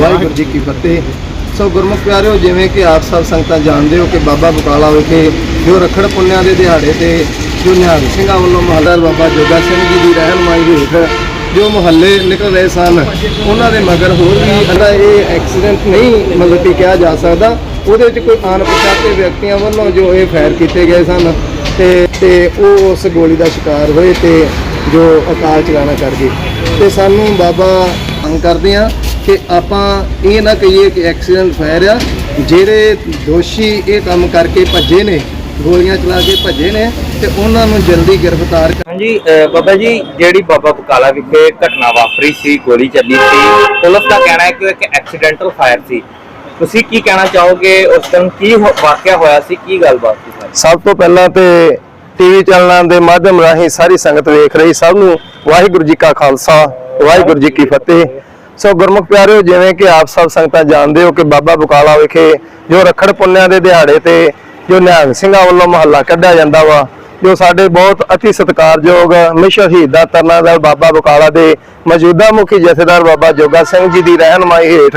ਵਾਹਿਗੁਰੂ ਜੀ ਕੀ ਫਤਿਹ। ਸੋ ਗੁਰਮੁਖ ਪਿਆਰਿਓ, ਜਿਵੇਂ ਕਿ ਆਪ ਸਭ ਸੰਗਤਾਂ ਜਾਣਦੇ ਹੋ ਕਿ ਬਾਬਾ ਬਕਾਲਾ ਵਿਖੇ ਜੋ ਰਖੜ ਪੁੰਨਿਆਂ ਦੇ ਦਿਹਾੜੇ ਤੇ ਜੋ ਨਿਹੰਗ ਸਿੰਘਾਂ ਵੱਲੋਂ ਮਹੱਲਾ ਬਾਬਾ ਜੋਗਾ ਸਿੰਘ ਜੀ ਦੀ ਰਹਿਨਮਾਈ ਹੇਠ ਜੋ ਮੁਹੱਲੇ ਨਿਕਲ ਰਹੇ ਸਨ, ਉਹਨਾਂ ਦੇ ਮਗਰ ਹੋਰ ਵੀ ਇਹਦਾ ਇਹ ਐਕਸੀਡੈਂਟ ਨਹੀਂ ਮਤਲਬ ਕਿ ਕਿਹਾ ਜਾ ਸਕਦਾ। ਉਹਦੇ ਵਿੱਚ ਕੋਈ ਅਣਪਛਾਤੇ ਵਿਅਕਤੀਆਂ ਵੱਲੋਂ ਜੋ ਇਹ ਫਾਇਰ ਕੀਤੇ ਗਏ ਸਨ ਤੇ ਤੇ ਉਹ ਉਸ ਗੋਲੀ ਦਾ ਸ਼ਿਕਾਰ ਹੋਏ ਤੇ ਜੋ ਅਕਾਲ ਚਲਾਣਾ ਕਰ ਗਏ। ਤੇ ਸਾਨੂੰ ਬਾਬਾ ਮੰਗ ਕਰਦੇ ਆ ਕਿ ਆਪਾਂ ਇਹ ਨਾ ਕਹੀਏ ਕਿ ਐਕਸੀਡੈਂਟ ਫਾਇਰ ਆ ਜਿਹੜੇ ਦੋਸ਼ੀ ਇਹ ਕੰਮ ਕਰਕੇ ਭੱਜੇ ਨੇ ਗੋਲੀਆਂ ਚਲਾ ਕੇ ਭੱਜੇ ਨੇ ਤੇ ਉਹਨਾਂ ਨੂੰ ਜਲਦੀ ਗ੍ਰਿਫਤਾਰ ਕਰ- ਹਾਂਜੀ ਅਹ ਬਾਬਾ ਜੀ ਜਿਹੜੀ ਬਾਬਾ ਬਕਾਲਾ ਵਿਖੇ ਘਟਨਾ ਵਾਪਰੀ ਸੀ ਗੋਲੀ ਚੱਲੀ ਸੀ ਪੁਲਿਸ ਦਾ ਕਹਿਣਾ ਹੈ ਕਿ ਇੱਕ ਐਕਸੀਡੈਂਟਲ ਫਾਇਰ ਸੀ। ਤੁਸੀਂ ਕੀ ਕਹਿਣਾ ਚਾਹੋਗੇ? ਉਸ ਦਿਨ ਕੀ ਵਾਕਿਆ ਹੋਇਆ ਸੀ? ਕੀ ਗੱਲਬਾਤ ਸੀ ਸਭ ਤੋਂ ਪਹਿਲਾਂ ਤੇ ਟੀਵੀ ਚੈਨਲਾਂ ਦੇ ਮਾਧਿਅਮ ਰਾਹੀਂ ਸਾਰੀ ਸੰਗਤ ਵੇਖ ਰਹੀ ਸਭ ਨੂੰ ਵਾਹਿਗੁਰੂ ਜੀ ਕਾ ਖਾਲਸਾ ਵਾਹਿਗੁਰੂ ਜੀ ਕੀ ਫਤਿਹ। ਸੋ ਗੁਰਮੁਖ ਪਿਆਰਿਓ, ਜਿਵੇਂ ਕਿ ਆਪ ਸਭ ਸੰਗਤਾਂ ਜਾਣਦੇ ਹੋ ਕਿ ਬਾਬਾ ਬਕਾਲਾ ਵਿਖੇ ਜੋ ਰਖੜ ਪੁੰਨਿਆਂ ਦੇ ਦਿਹਾੜੇ ਤੇ ਜੋ ਨਿਹੰਗ ਸਿੰਘਾਂ ਵੱਲੋਂ ਮਹੱਲਾ ਕੱਢਿਆ ਜਾਂਦਾ ਵਾ, ਜੋ ਸਾਡੇ ਬਹੁਤ ਅਤੀ ਸਤਿਕਾਰਯੋਗ ਮਿਸ਼ਨ ਸ਼ਹੀਦਾਂ ਤਰਨਾ ਦਲ ਬਾਬਾ ਬਕਾਲਾ ਦੇ ਮੌਜੂਦਾ ਮੁਖੀ ਜਥੇਦਾਰ ਬਾਬਾ ਜੋਗਾ ਸਿੰਘ ਜੀ ਦੀ ਰਹਿਨਮਾਈ ਹੇਠ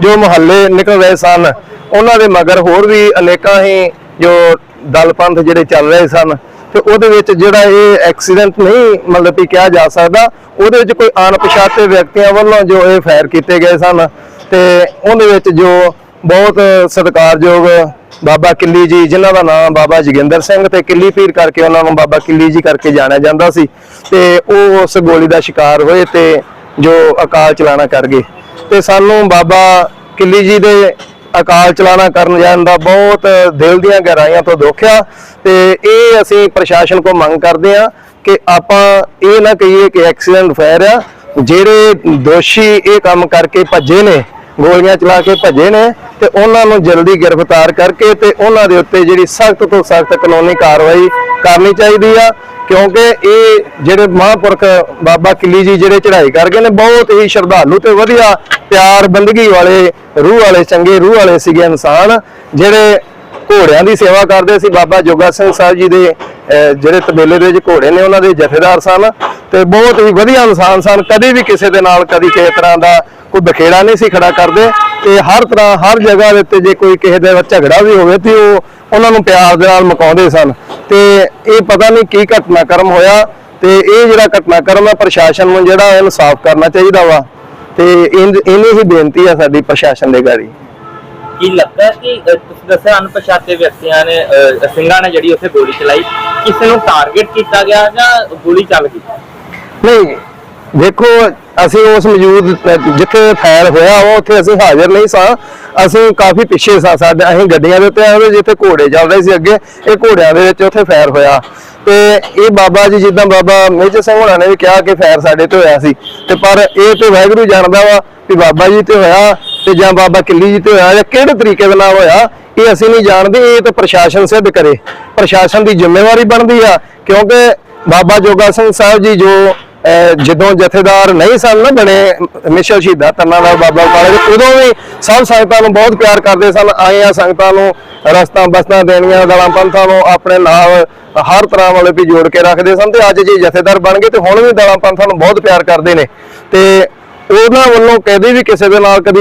ਜੋ ਮੁਹੱਲੇ ਨਿਕਲ ਰਹੇ ਸਨ, ਉਹਨਾਂ ਦੇ ਮਗਰ ਹੋਰ ਵੀ ਅਨੇਕਾਂ ਹੀ ਜੋ ਦਲ ਪੰਥ ਜਿਹੜੇ ਚੱਲ ਰਹੇ ਸਨ ਤੇ ਉਹਦੇ ਵਿੱਚ ਜਿਹੜਾ ਇਹ ਐਕਸੀਡੈਂਟ ਨਹੀਂ ਮਤਲਬ ਕਿ ਕਿਹਾ ਜਾ ਸਕਦਾ, ਉਹਦੇ ਵਿੱਚ ਕੋਈ ਅਣਪਛਾਤੇ ਵਿਅਕਤੀਆਂ ਵੱਲੋਂ ਜੋ ਇਹ ਫਾਇਰ ਕੀਤੇ ਗਏ ਸਨ ਤੇ ਉਹਦੇ ਵਿੱਚ ਜੋ ਬਹੁਤ ਸਤਿਕਾਰਯੋਗ ਬਾਬਾ ਕਿੱਲੀ ਜੀ, ਜਿਨ੍ਹਾਂ ਦਾ ਨਾਮ ਬਾਬਾ ਜੋਗਿੰਦਰ ਸਿੰਘ ਤੇ ਕਿੱਲੀ ਪੀਰ ਕਰਕੇ ਉਹਨਾਂ ਨੂੰ ਬਾਬਾ ਕਿੱਲੀ ਜੀ ਕਰਕੇ ਜਾਣਿਆ ਜਾਂਦਾ ਸੀ ਤੇ ਉਹ ਉਸ ਗੋਲੀ ਦਾ ਸ਼ਿਕਾਰ ਹੋਏ ਤੇ ਜੋ ਅਕਾਲ ਚਲਾਣਾ ਕਰ ਗਏ। ਤੇ ਸਾਨੂੰ ਬਾਬਾ ਕਿੱਲੀ ਜੀ ਦੇ ਅਕਾਲ ਚਲਾਣਾ ਕਰਨ ਜਾਣ ਦਾ ਬਹੁਤ ਦਿਲ ਦੀਆਂ ਗਹਿਰਾਈਆਂ ਤੋਂ ਦੁੱਖ ਆ ਤੇ ਇਹ ਅਸੀਂ ਪ੍ਰਸ਼ਾਸਨ ਕੋ ਮੰਗ ਕਰਦੇ ਆ ਕਿ ਆਪਾਂ ਇਹ ਨਾ ਕਹੀਏ ਕਿ ਐਕਸੀਡੈਂਟ ਫਾਇਰ ਆ, ਜਿਹੜੇ ਦੋਸ਼ੀ ਇਹ ਕੰਮ ਕਰਕੇ ਭੱਜੇ ਨੇ, ਗੋਲੀਆਂ ਚਲਾ ਕੇ ਭੱਜੇ ਨੇ ਤੇ ਉਹਨਾਂ ਨੂੰ ਜਲਦੀ ਗ੍ਰਿਫਤਾਰ ਕਰਕੇ ਤੇ ਉਹਨਾਂ ਦੇ ਉੱਤੇ ਜਿਹੜੀ ਸਖਤ ਤੋਂ ਸਖਤ ਕਾਨੂੰਨੀ ਕਾਰਵਾਈ ਕਰਨੀ ਚਾਹੀਦੀ ਆ। ਕਿਉਂਕਿ ਇਹ ਜਿਹੜੇ ਮਹਾਂਪੁਰਖ ਬਾਬਾ ਕਿੱਲੀ ਜੀ ਜਿਹੜੇ ਚੜ੍ਹਾਈ ਕਰ ਗਏ ਨੇ, ਬਹੁਤ ਹੀ ਸ਼ਰਧਾਲੂ ਤੇ ਵਧੀਆ ਪਿਆਰ ਬੰਦਗੀ ਵਾਲੇ, ਰੂਹ ਵਾਲੇ, ਚੰਗੇ ਰੂਹ ਵਾਲੇ ਸੀਗੇ ਇਨਸਾਨ, ਜਿਹੜੇ ਘੋੜਿਆਂ ਦੀ ਸੇਵਾ ਕਰਦੇ ਸੀ। ਬਾਬਾ ਜੋਗਾ ਸਿੰਘ ਸਾਹਿਬ ਜੀ ਦੇ ਜਿਹੜੇ ਤਬੇਲੇ ਦੇ ਵਿੱਚ ਘੋੜੇ ਨੇ, ਉਹਨਾਂ ਦੇ ਜਥੇਦਾਰ ਸਨ ਤੇ ਬਹੁਤ ਹੀ ਵਧੀਆ ਇਨਸਾਨ ਸਨ। ਕਦੇ ਵੀ ਕਿਸੇ ਦੇ ਨਾਲ ਕਦੀ ਕਿਸੇ ਤਰ੍ਹਾਂ ਦਾ ਕੋਈ ਬਖੇੜਾ ਨਹੀਂ ਸੀ ਖੜਾ ਕਰਦੇ ਤੇ ਹਰ ਤਰ੍ਹਾਂ, ਹਰ ਜਗ੍ਹਾ ਦੇ ਉੱਤੇ ਜੇ ਕੋਈ ਕਿਸੇ ਦੇ ਝਗੜਾ ਵੀ ਹੋਵੇ ਤੇ ਉਹ ਉਹਨਾਂ ਨੂੰ ਪਿਆਰ ਦੇ ਨਾਲ ਮੁਕਾਉਂਦੇ ਸਨ। ਤੇ ਇਹ ਪਤਾ ਨਹੀਂ ਕੀ ਘਟਨਾਕ੍ਰਮ ਹੋਇਆ ਤੇ ਇਹ ਜਿਹੜਾ ਘਟਨਾਕ੍ਰਮ ਹੈ ਪ੍ਰਸ਼ਾਸਨ ਨੂੰ ਜਿਹੜਾ ਇਹਨੂੰ ਸਾਫ਼ ਕਰਨਾ ਚਾਹੀਦਾ ਵਾ। ਤੇ ਇੰਨੀ ਹੀ ਬੇਨਤੀ ਹੈ ਸਾਡੀ ਪ੍ਰਸ਼ਾਸਨ ਦੇ ਗਾੜੀ। ਕੀ ਲੱਗਦਾ ਕਿ ਤੁਸੀਂ ਦੱਸਿਆ ਅਣਪਛਾਤੇ ਵਿਅਕਤੀਆਂ ਨੇ ਸਿੰਘਾਂ ਨੇ ਜਿਹੜੀ ਉੱਥੇ ਗੋਲੀ ਚਲਾਈ ਕਿਸੇ ਨੂੰ ਟਾਰਗੇਟ ਕੀਤਾ ਗਿਆ ਜਾਂ ਗੋਲੀ ਚੱਲ ਗਈ? ਨਹੀਂ ਦੇਖੋ ਅਸੀਂ ਉਸ ਮੌਜੂਦ, ਜਿੱਥੇ ਫਾਇਰ ਹੋਇਆ, ਉਹ ਉੱਥੇ ਅਸੀਂ ਹਾਜ਼ਰ ਨਹੀਂ ਸਾਂ। ਅਸੀਂ ਕਾਫੀ ਪਿੱਛੇ ਸਾਂ, ਸਾਡੇ, ਅਸੀਂ ਗੱਡੀਆਂ ਦੇ ਉੱਤੇ ਆਏ ਜਿੱਥੇ ਘੋੜੇ ਚੱਲ ਰਹੇ ਸੀ ਅੱਗੇ। ਇਹ ਘੋੜਿਆਂ ਦੇ ਵਿੱਚ ਉੱਥੇ ਫਾਇਰ ਹੋਇਆ। ਤੇ ਇਹ ਬਾਬਾ ਜੀ, ਜਿੱਦਾਂ ਬਾਬਾ ਮੇਜਰ ਸਿੰਘ ਹੋਣਾ ਨੇ ਵੀ ਕਿਹਾ ਕਿ ਫੈਰ ਸਾਡੇ ਤੇ ਹੋਇਆ ਸੀ। ਤੇ ਪਰ ਇਹ ਤੇ ਵਾਹਿਗੁਰੂ ਜਾਣਦਾ ਵਾ ਵੀ ਬਾਬਾ ਜੀ ਤੇ ਹੋਇਆ ਤੇ ਜਾਂ ਬਾਬਾ ਕਿੱਲੀ ਜੀ ਤੇ ਹੋਇਆ ਜਾਂ ਕਿਹੜੇ ਤਰੀਕੇ ਦੇ ਨਾਲ ਹੋਇਆ, ਇਹ ਅਸੀਂ ਨਹੀਂ ਜਾਣਦੇ, ਇਹ ਤਾਂ ਪ੍ਰਸ਼ਾਸਨ ਸਿੱਧ ਕਰੇ। ਪ੍ਰਸ਼ਾਸਨ ਦੀ ਜ਼ਿੰਮੇਵਾਰੀ ਬਣਦੀ ਆ, ਕਿਉਂਕਿ ਬਾਬਾ ਜੋਗਾ ਸਿੰਘ ਸਾਹਿਬ ਜੀ ਜੋ ਜਦੋਂ ਜਥੇਦਾਰ ਨਹੀਂ ਸਨ ਨਾ ਬਣੇ ਮਿਸ਼ਲ ਸ਼ਹੀਦਾਂ ਤੰਨਾ ਦਾ ਬਾਬਾ ਕਾਲੇ ਉਦੋਂ ਵੀ ਸਭ ਸੰਗਤਾਂ ਨੂੰ ਬਹੁਤ ਪਿਆਰ ਕਰਦੇ ਸਨ। ਆਏ ਆ ਸੰਗਤਾਂ ਨੂੰ ਰਸਤਾ, ਬਸਤਾਂ ਦੇਣੀਆਂ ਦਲਾਂ ਪੰਥਾਂ ਨੂੰ ਆਪਣੇ ਨਾਲ ਹਰ ਤਰ੍ਹਾਂ ਵਾਲੇ ਵੀ ਜੋੜ ਕੇ ਰੱਖਦੇ ਸਨ ਤੇ ਅੱਜ ਜੀ ਜਥੇਦਾਰ ਬਣ ਗਏ ਤੇ ਹੁਣ ਵੀ ਦਲਾਂ ਪੰਥਾਂ ਨੂੰ ਬਹੁਤ ਪਿਆਰ ਕਰਦੇ ਨੇ। ਤੇ ਉਹਨਾਂ ਵੱਲੋਂ ਕਦੇ ਵੀ ਕਿਸੇ ਦੇ ਨਾਲ ਕਦੀ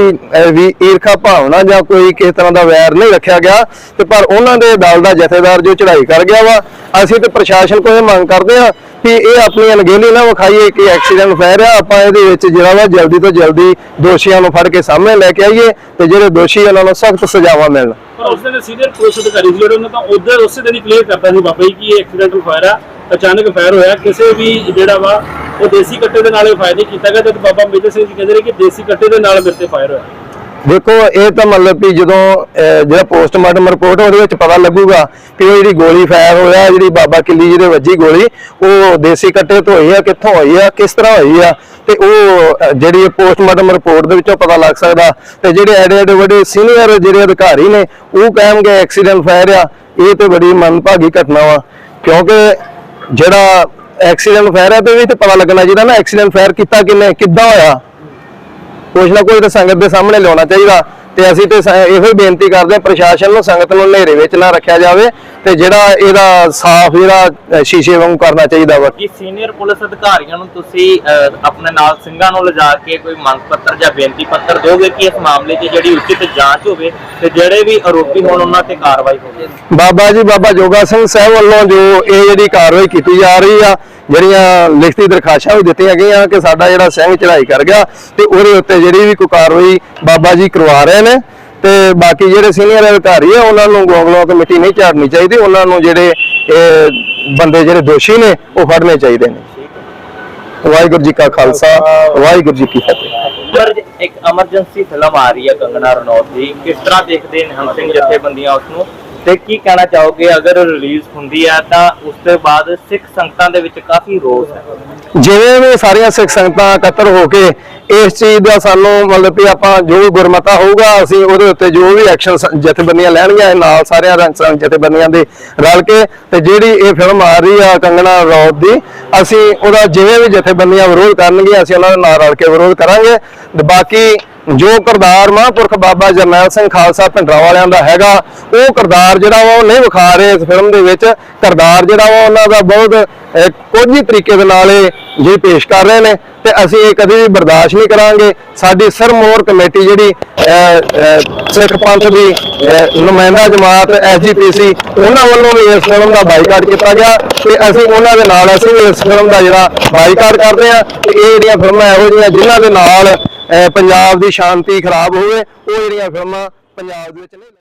ਵੀ ਈਰਖਾ ਭਾਵਨਾ ਜਾਂ ਕੋਈ ਕਿਸੇ ਤਰ੍ਹਾਂ ਦਾ ਵੈਰ ਨਹੀਂ ਰੱਖਿਆ ਗਿਆ। ਤੇ ਪਰ ਉਹਨਾਂ ਦੇ ਦਲ ਦਾ ਜਥੇਦਾਰ ਜੋ ਚੜ੍ਹਾਈ ਕਰ ਗਿਆ ਵਾ, ਅਸੀਂ ਤੇ ਪ੍ਰਸ਼ਾਸਨ ਕੋਲ ਇਹ ਮੰਗ ਕਰਦੇ ਆ ਕਿ ਇਹ ਆਪਣੀ ਅਣਗਹਿਲੀ ਨਾ ਵਿਖਾਈਏ ਕਿ ਐਕਸੀਡੈਂਟ ਫਾਇਰ ਆ ਆਪਾਂ ਇਹਦੇ ਵਿੱਚ ਜਿਹੜਾ ਵਾ ਜਲਦੀ ਤੋਂ ਜਲਦੀ ਦੋਸ਼ੀਆਂ ਨੂੰ ਫੜ ਕੇ ਸਾਹਮਣੇ ਲੈ ਕੇ ਆਈਏ ਤੇ ਜਿਹੜੇ ਦੋਸ਼ੀ ਉਹਨਾਂ ਨੂੰ ਸਖਤ ਸਜ਼ਾਵਾਂ ਮਿਲਣ। ਪਰ ਉਸ ਦਿਨ ਸੀਨੀਅਰ ਪੁਲਿਸ ਅਧਿਕਾਰੀ ਸੀ ਜਿਹੜੇ, ਉਹਨਾਂ ਤਾਂ ਉਧਰ ਉਸੇ ਦਿਨ ਹੀ ਕਲੀਅਰ ਕਰਤਾ ਸੀ ਬਾਬਾ ਜੀ ਕਿ ਇਹ ਐਕਸੀਡੈਂਟ ਫਾਇਰ ਆ ਅਚਾਨਕ ਫਾਇਰ ਹੋਇਆ। ਕਿਸੇ ਵੀ ਜਿਹੜਾ ਵਾ, ਉਹ ਦੇਸੀ ਕੱਟੇ ਦੇ ਨਾਲ ਇਹ ਫਾਇਰ ਨਹੀਂ ਕੀਤਾ ਗਿਆ ਤੇ ਬਾਬਾ ਮੇਜਰ ਸਿੰਘ ਜੀ ਕਹਿੰਦੇ ਨੇ ਕਿ ਦੇਸੀ ਕੱਟੇ ਦੇ ਨਾਲ ਮੇਰੇ ਤੇ ਫਾਇਰ ਹੋਇਆ। ਦੇਖੋ, ਇਹ ਤਾਂ ਮਤਲਬ ਕਿ ਜਦੋਂ ਜਿਹੜਾ ਪੋਸਟਮਾਰਟਮ ਰਿਪੋਰਟ ਉਹਦੇ ਵਿੱਚ ਪਤਾ ਲੱਗੂਗਾ ਕਿ ਉਹ ਜਿਹੜੀ ਗੋਲੀ ਫਾਇਰ ਹੋਇਆ, ਜਿਹੜੀ ਬਾਬਾ ਕਿੱਲੀ ਜੀ ਦੇ ਵੱਜੀ ਗੋਲੀ, ਉਹ ਦੇਸੀ ਕੱਟੇ ਤੋਂ ਹੋਈ ਆ, ਕਿੱਥੋਂ ਹੋਈ ਆ, ਕਿਸ ਤਰ੍ਹਾਂ ਹੋਈ ਆ, ਤੇ ਉਹ ਜਿਹੜੀ ਪੋਸਟਮਾਰਟਮ ਰਿਪੋਰਟ ਦੇ ਵਿੱਚੋਂ ਪਤਾ ਲੱਗ ਸਕਦਾ। ਤੇ ਜਿਹੜੇ ਐਡੇ ਐਡੇ ਵੱਡੇ ਸੀਨੀਅਰ ਜਿਹੜੇ ਅਧਿਕਾਰੀ ਨੇ, ਉਹ ਕਹਿਣਗੇ ਐਕਸੀਡੈਂਟ ਫਾਇਰ ਆ, ਇਹ ਤੇ ਬੜੀ ਮੰਦਭਾਗੀ ਘਟਨਾ ਵਾ। ਕਿਉਂਕਿ ਜਿਹੜਾ ਐਕਸੀਡੈਂਟ ਫਾਇਰ ਆ, ਤੇ ਵੀ ਤੇ ਪਤਾ ਲੱਗਣਾ ਜਿਹਦਾ ਨਾ ਐਕਸੀਡੈਂਟ ਫਾਇਰ ਕੀਤਾ ਕਿੰਨੇ, ਕਿੱਦਾਂ ਹੋਇਆ ਕੁਛ ਨਾ ਕੁਛ ਤਾਂ ਸੰਗਤ ਦੇ ਸਾਹਮਣੇ ਲਿਆਉਣਾ ਚਾਹੀਦਾ। ਤੇ ਅਸੀਂ ਤੇ ਇਹੋ ਹੀ ਬੇਨਤੀ ਕਰਦੇ ਹਾਂ ਪ੍ਰਸ਼ਾਸਨ ਨੂੰ ਸੰਗਤ ਨੂੰ ਹਨੇਰੇ ਵਿੱਚ ਨਾ ਰੱਖਿਆ ਜਾਵੇ ਤੇ ਜਿਹੜਾ ਇਹਦਾ ਸਾਫ਼ ਜਿਹੜਾ ਸ਼ੀਸ਼ੇ ਵਾਂਗੂ ਕਰਨਾ ਚਾਹੀਦਾ ਵਾ। ਕਿ ਸੀਨੀਅਰ ਪੁਲਿਸ ਅਧਿਕਾਰੀਆਂ ਨੂੰ ਤੁਸੀਂ ਆਪਣੇ ਨਾਲ ਸਿੰਘਾਂ ਨੂੰ ਲਿਜਾ ਕੇ ਕੋਈ ਮੰਗ ਪੱਤਰ ਜਾਂ ਬੇਨਤੀ ਪੱਤਰ ਦਿਓਗੇ ਕਿ ਇਸ ਮਾਮਲੇ 'ਚ ਜਿਹੜੀ ਉਚਿਤ ਜਾਂਚ ਹੋਵੇ ਤੇ ਜਿਹੜੇ ਵੀ ਆਰੋਪੀ ਹੋਣ ਉਹਨਾਂ ਤੇ ਕਾਰਵਾਈ ਹੋਵੇ? ਬਾਬਾ ਜੀ ਬਾਬਾ ਜੋਗਾ ਸਿੰਘ ਸਾਹਿਬ ਵੱਲੋਂ ਜੋ ਇਹ ਜਿਹੜੀ ਕਾਰਵਾਈ ਕੀਤੀ ਜਾ ਰਹੀ ਆ ਜਿਹੜੀਆਂ ਲਿਖਤੀ ਦਰਖਾਸ਼ਾਂ ਵੀ ਦਿੱਤੀਆਂ ਗਈਆਂ ਕਿ ਸਾਡਾ ਜਿਹੜਾ ਸਿੰਘ ਚੜ੍ਹਾਈ ਕਰ ਗਿਆ ਤੇ ਉਹਦੇ ਉੱਤੇ ਜਿਹੜੀ ਵੀ ਕੋਈ ਕਾਰਵਾਈ ਬਾਬਾ ਜੀ ਕਰਵਾ ਰਹੇ ਨੇ ਤੇ ਬਾਕੀ ਜਿਹੜੇ ਸੀਨੀਅਰ ਅਧਿਕਾਰੀ ਆ, ਉਹਨਾਂ ਨੂੰ ਗੋਗਲੋਂ ਤੋਂ ਨਹੀਂ ਝਾੜਨੀ ਚਾਹੀਦੀ, ਉਹਨਾਂ ਨੂੰ ਜਿਹੜੇ ਬੰਦੇ ਜਿਹੜੇ ਦੋਸ਼ੀ ਨੇ, ਉਹ ਫੜਨੇ ਚਾਹੀਦੇ ਨੇ। ਵਾਹਿਗੁਰੂ ਜੀ ਕਾ ਖਾਲਸਾ, ਵਾਹਿਗੁਰੂ ਜੀ ਕੀ ਫਤਿਹ। ਇੱਕ ਐਮਰਜੈਂਸੀ ਫਿਲਮ ਆ ਰਹੀ ਹੈ ਕੰਗਨਾ ਰਣੌਤ ਦੀ। ਕਿਸ ਤਰ੍ਹਾਂ ਦੇਖਦੇ ਨੇ ਹਮ ਸਿੰਘ ਜਥੇਬੰਦੀਆਂ ਉਸ ਨੂੰ ਤੇ ਕੀ ਕਹਿਣਾ ਚਾਹੋਗੇ? ਅਗਰ ਰਿਲੀਜ਼ ਹੁੰਦੀ ਹੈ ਤਾਂ ਉਸ ਤੋਂ ਬਾਅਦ ਸਿੱਖ ਸੰਗਤਾਂ ਦੇ ਵਿੱਚ ਕਾਫੀ ਰੋਸ ਹੈ। ਜਿਵੇਂ ਵੀ ਸਾਰੀਆਂ ਸਿੱਖ ਸੰਗਤਾਂ ਇਕੱਤਰ ਹੋ ਕੇ ਇਸ ਚੀਜ਼ ਦਾ ਸਾਨੂੰ ਮਤਲਬ ਵੀ ਆਪਾਂ ਜੋ ਵੀ ਗੁਰਮਤਾ ਹੋਊਗਾ, ਅਸੀਂ ਉਹਦੇ ਉੱਤੇ ਜੋ ਵੀ ਐਕਸ਼ਨ ਜਥੇਬੰਦੀਆਂ ਲੈਣਗੀਆਂ, ਇਹ ਨਾਲ ਸਾਰਿਆਂ ਰੰਗ ਜਥੇਬੰਦੀਆਂ ਦੇ ਰਲ ਕੇ ਤੇ ਜਿਹੜੀ ਇਹ ਫਿਲਮ ਆ ਰਹੀ ਆ ਕੰਗਣਾ ਰੌਤ ਦੀ, ਅਸੀਂ ਉਹਦਾ ਜਿਵੇਂ ਵੀ ਜਥੇਬੰਦੀਆਂ ਵਿਰੋਧ ਕਰਨਗੀਆਂ, ਅਸੀਂ ਉਹਨਾਂ ਦੇ ਨਾਲ ਰਲ ਕੇ ਵਿਰੋਧ ਕਰਾਂਗੇ। ਤੇ ਬਾਕੀ ਜੋ ਕਰਦਾਰ ਮਹਾਂਪੁਰਖ ਬਾਬਾ ਜਰਨੈਲ ਸਿੰਘ ਖਾਲਸਾ ਭਿੰਡਰਾਂ ਵਾਲਿਆਂ ਦਾ ਹੈਗਾ ਉਹ ਕਰਦਾਰ ਜਿਹੜਾ ਵਾ ਉਹ ਨਹੀਂ ਵਿਖਾ ਰਹੇ ਇਸ ਫਿਲਮ ਦੇ ਵਿੱਚ। ਕਰਦਾਰ ਜਿਹੜਾ ਵਾ ਉਹਨਾਂ ਦਾ ਬਹੁਤ ਅਹ, ਕੋਝੀ ਤਰੀਕੇ ਦੇ ਨਾਲ ਇਹ ਜੇ ਪੇਸ਼ ਕਰ ਰਹੇ ਨੇ ਤੇ ਅਸੀਂ ਇਹ ਕਦੇ ਵੀ ਬਰਦਾਸ਼ਤ ਨਹੀਂ ਕਰਾਂਗੇ। ਸਾਡੀ ਸਰਮੋਰ ਕਮੇਟੀ ਜਿਹੜੀ ਸਿੱਖ ਪੰਥ ਦੀ ਨੁਮਾਇੰਦਾ ਜਮਾਤ ਐਸਜੀਪੀਸੀ ਉਹਨਾਂ ਵੱਲੋਂ ਵੀ ਇਸ ਫਿਲਮ ਦਾ ਬਾਈਕਾਟ ਕੀਤਾ ਗਿਆ ਤੇ ਅਸੀਂ ਉਹਨਾਂ ਦੇ ਨਾਲ ਅਸੀਂ ਵੀ ਇਸ ਫਿਲਮ ਦਾ ਜਿਹੜਾ ਬਾਈਕਾਟ ਕਰਦੇ ਹਾਂ। ਤੇ ਇਹ ਜਿਹੜੀਆਂ ਫਿਲਮਾਂ ਇਹੋ ਜਿਹੀਆਂ ਜਿਨ੍ਹਾਂ ਦੇ ਨਾਲ ਪੰਜਾਬ ਦੀ ਸ਼ਾਂਤੀ ਖਰਾਬ ਹੋਵੇ ਉਹ ਜਿਹੜੀਆਂ ਫਿਲਮਾਂ ਪੰਜਾਬ ਦੇ ਵਿੱਚ ਨਹੀਂ